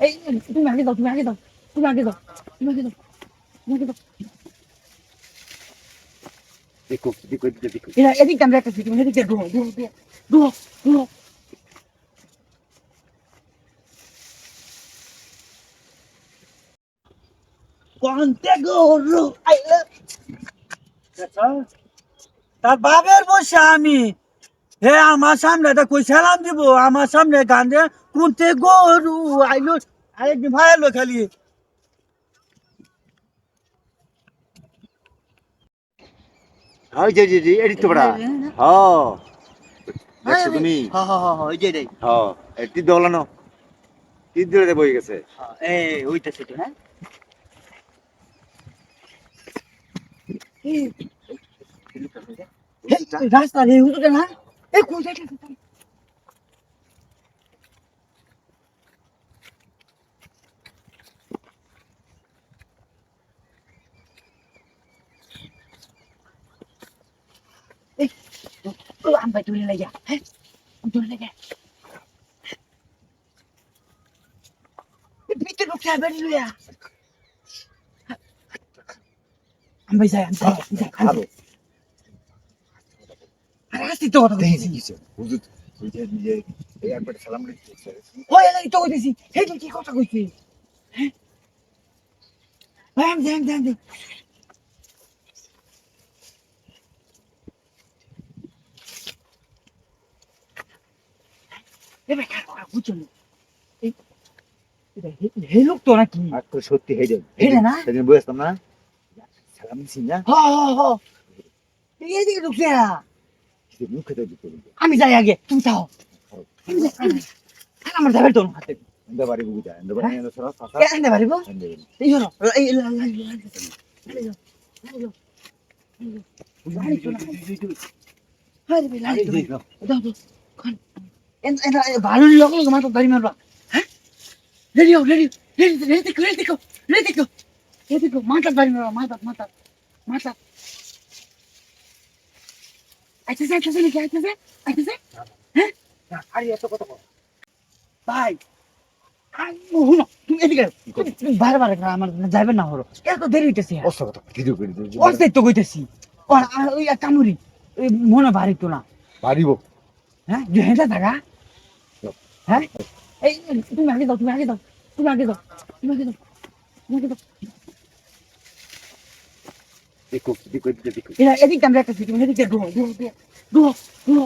এই তুমি আগে দাও তুমি আগে দাও তুমি আগে দাও তুমি আগে দাও তুমি আগে দাও দেখো দেখো দেখো এরা এদিক আমরা একটা তুমি এদিকে ডুবো ডুবো ডুবো ডুবো ডুবো গরু আইলে তার বাপের বসে আমি। হে আমার সামনে এটা কই সালাম দিব আমার সামনে গান দে কুন্তে গরু আইলো আরেকদিন ভাই এলো খালি ওই যে যে যে এডিট তো বড়া হ্যাঁ দেখছ তুমি হ হ হ ওই যে রে হ্যাঁ এটি দলানো তিন দূরে বই গেছে এই ওইটা সেটা হ্যাঁ রাস্তা রে হুজুরে না এই কোন জায়গা এই ও আম ভাই তুলে লাগা হ্যাঁ তুলে লাগা ভিতরে ঢুকে বেরিয়ে লইয়া আম ভাই যাই আম যাই যাই আরও আর আসছি তো কথা দেখি বলছি। কিছু। হুজুর ওই যে নিজে এই একবার সালাম দিচ্ছে ওই এলাই তো কইতেছি হে তুই কি কথা কইছিস হ্যাঁ? দেখ দেখ দেখ এবার কার কথা? এই হে- হে লোক তো নাকি? সত্যি হয়ে যাবে না? সেদিন বুঝতাম না? সালাম দিছি না? হ হ হ। ঢুকছে মুখে দিতে আমি যাই আগে তুমি যাও আমার যাবে তো হাতে এন্ড বাড়ি বুঝা এন্ড বাড়ি এন্ড সরা ফাসা এ আনতে পারিব এই হলো এই ভালো লোক মাত্র দাড়ি মারবা হ্যাঁ রেডি হও রেডি রেডি রেডি দেখো রেডি দেখো রেডি দেখো রেডি দেখো মাথা দাড়ি মারবা মাথা মাথা মাথা আইতেছে আইতেছে নাকি আইতেছে আইতেছে আরে এত কথা বল। ভাই আই হুনো তুমি এদিকে তুমি তুমি বারে বারে আমার যাইবে না হলো। এত দেরি হইতেছে। অস্তাই তো কইতেছি। ওই কামুরি ওই মনে বাড়ি তো না। বাড়িব। হ্যাঁ হেঁটে থাকা। হ্যাঁ? এই তুমি আগে দাও তুমি আগে দাও তুমি আগে দাও তুমি আগে দাও তুমি আগে দাও দেখো দেখো দেখো এদিক আমরা একটা তুমি এদিকে ডুবো ডুবো ডুবো ডুবো